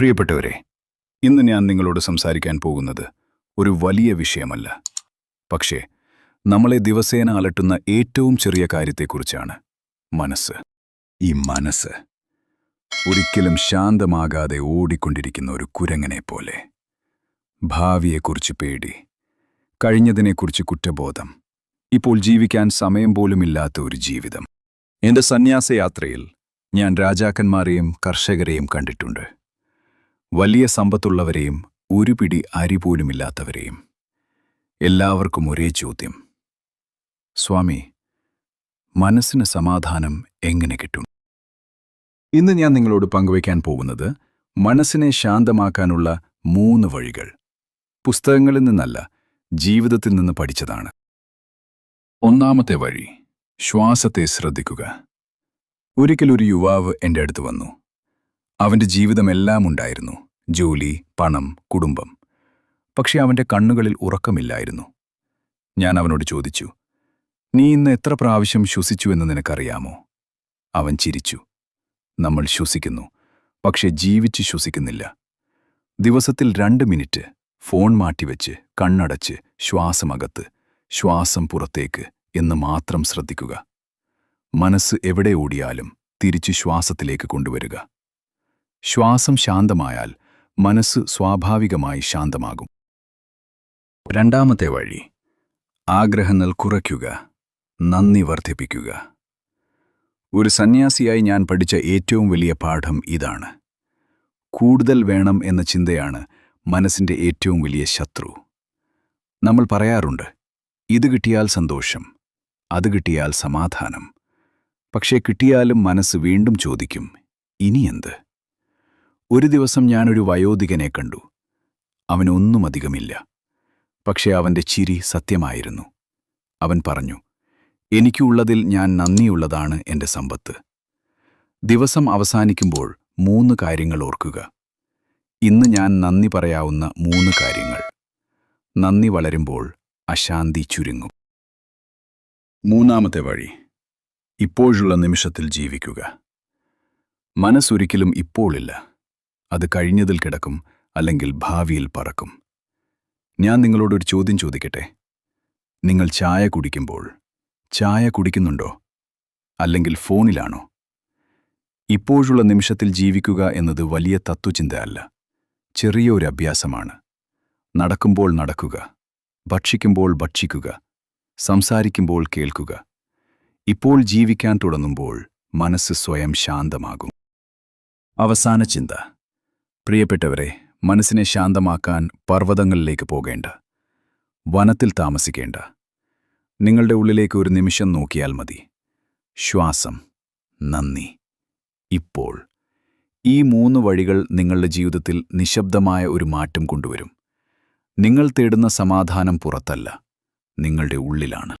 പ്രിയപ്പെട്ടവരെ ഇന്ന് ഞാൻ നിങ്ങളോട് സംസാരിക്കാൻ പോകുന്നത് ഒരു വലിയ വിഷയമല്ല. പക്ഷേ നമ്മളെ ദിവസേന അലട്ടുന്ന ഏറ്റവും ചെറിയ കാര്യത്തെക്കുറിച്ചാണ് മനസ്സ്. ഈ മനസ്സ് ഒരിക്കലും ശാന്തമാകാതെ ഓടിക്കൊണ്ടിരിക്കുന്ന ഒരു കുരങ്ങനെ പോലെ. ഭാവിയെക്കുറിച്ച് പേടി കഴിഞ്ഞതിനെക്കുറിച്ച് കുറ്റബോധം ഇപ്പോൾ ജീവിക്കാൻ സമയം പോലുമില്ലാത്ത ഒരു ജീവിതം. എന്റെ സന്യാസയാത്രയിൽ ഞാൻ രാജാക്കന്മാരെയും കർഷകരെയും കണ്ടിട്ടുണ്ട്. വലിയ സമ്പത്തുള്ളവരെയും ഒരു പിടി അരി പോലുമില്ലാത്തവരെയും എല്ലാവർക്കും ഒരേ ചോദ്യം. സ്വാമി മനസ്സിന് സമാധാനം എങ്ങനെ കിട്ടും? ഇന്ന് ഞാൻ നിങ്ങളോട് പങ്കുവയ്ക്കാൻ പോകുന്നത് മനസ്സിനെ ശാന്തമാക്കാനുള്ള മൂന്ന് വഴികൾ. പുസ്തകങ്ങളിൽ നിന്നല്ല ജീവിതത്തിൽ നിന്ന് പഠിച്ചതാണ്. ഒന്നാമത്തെ വഴി ശ്വാസത്തെ ശ്രദ്ധിക്കുക. ഒരിക്കലൊരു യുവാവ് എന്റെ അടുത്ത് വന്നു. അവന്റെ ജീവിതമെല്ലാം ഉണ്ടായിരുന്നു. ജോലി പണം കുടുംബം. പക്ഷെ അവന്റെ കണ്ണുകളിൽ ഉറക്കമില്ലായിരുന്നു. ഞാൻ അവനോട് ചോദിച്ചു നീ ഇന്ന് എത്ര പ്രാവശ്യം ശ്വസിച്ചുവെന്ന് നിനക്കറിയാമോ? അവൻ ചിരിച്ചു. നമ്മൾ ശ്വസിക്കുന്നു പക്ഷെ ജീവിച്ച് ശ്വസിക്കുന്നില്ല. ദിവസത്തിൽ രണ്ട് മിനിറ്റ് ഫോൺ മാറ്റിവെച്ച് കണ്ണടച്ച് ശ്വാസമകത്ത് ശ്വാസം പുറത്തേക്ക് എന്ന് മാത്രം ശ്രദ്ധിക്കുക. മനസ്സ് എവിടെ ഓടിയാലും തിരിച്ചു ശ്വാസത്തിലേക്ക് കൊണ്ടുവരിക. ശ്വാസം ശാന്തമായാൽ മനസ്സ് സ്വാഭാവികമായി ശാന്തമാകും. രണ്ടാമത്തെ വഴി ആഗ്രഹങ്ങൾ കുറയ്ക്കുക നന്ദി വർദ്ധിപ്പിക്കുക. ഒരു സന്യാസിയായി ഞാൻ പഠിച്ച ഏറ്റവും വലിയ പാഠം ഇതാണ്. കൂടുതൽ വേണം എന്ന ചിന്തയാണ് മനസ്സിന്റെ ഏറ്റവും വലിയ ശത്രു. നമ്മൾ പറയാറുണ്ട് ഇത് കിട്ടിയാൽ സന്തോഷം അത് കിട്ടിയാൽ സമാധാനം. പക്ഷേ കിട്ടിയാലും മനസ്സ് വീണ്ടും ചോദിക്കും ഇനിയെന്ത് ഒരു ദിവസം ഞാനൊരു വയോധികനെ കണ്ടു. അവനൊന്നും അധികമില്ല. പക്ഷേ അവന്റെ ചിരി സത്യമായിരുന്നു. അവൻ പറഞ്ഞു എനിക്കുള്ളതിൽ ഞാൻ നന്ദിയുള്ളതാണ് എന്റെ സമ്പത്ത്. ദിവസം അവസാനിക്കുമ്പോൾ മൂന്ന് കാര്യങ്ങൾ ഓർക്കുക. ഇന്ന് ഞാൻ നന്ദി പറയാവുന്ന മൂന്ന് കാര്യങ്ങൾ. നന്ദി വളരുമ്പോൾ അശാന്തി ചുരുങ്ങും. മൂന്നാമത്തെ വഴി ഇപ്പോഴുള്ള നിമിഷത്തിൽ ജീവിക്കുക. മനസ്സൊരിക്കലും ഇപ്പോളില്ല. അത് കഴിഞ്ഞതിൽ കിടക്കും അല്ലെങ്കിൽ ഭാവിയിൽ പറക്കും. ഞാൻ നിങ്ങളോടൊരു ചോദ്യം ചോദിക്കട്ടെ? നിങ്ങൾ ചായ കുടിക്കുമ്പോൾ ചായ കുടിക്കുന്നുണ്ടോ? അല്ലെങ്കിൽ ഫോണിലാണോ? ഇപ്പോഴുള്ള നിമിഷത്തിൽ ജീവിക്കുക എന്നത് വലിയ തത്വചിന്തയല്ല ചെറിയ ഒരു അഭ്യാസമാണ്. നടക്കുമ്പോൾ നടക്കുക ഭക്ഷിക്കുമ്പോൾ ഭക്ഷിക്കുക സംസാരിക്കുമ്പോൾ കേൾക്കുക. ഇപ്പോൾ ജീവിക്കാൻ തുടങ്ങുമ്പോൾ മനസ്സ് സ്വയം ശാന്തമാകും. അവസാന ചിന്ത. പ്രിയപ്പെട്ടവരെ മനസ്സിനെ ശാന്തമാക്കാൻ പർവതങ്ങളിലേക്ക് പോകേണ്ട വനത്തിൽ താമസിക്കേണ്ട നിങ്ങളുടെ ഉള്ളിലേക്ക് ഒരു നിമിഷം നോക്കിയാൽ മതി. ശ്വാസം നന്ദി. ഇപ്പോൾ ഈ മൂന്ന് വഴികൾ നിങ്ങളുടെ ജീവിതത്തിൽ നിശബ്ദമായ ഒരു മാറ്റം കൊണ്ടുവരും. നിങ്ങൾ തേടുന്ന സമാധാനം പുറത്തല്ല നിങ്ങളുടെ ഉള്ളിലാണ്.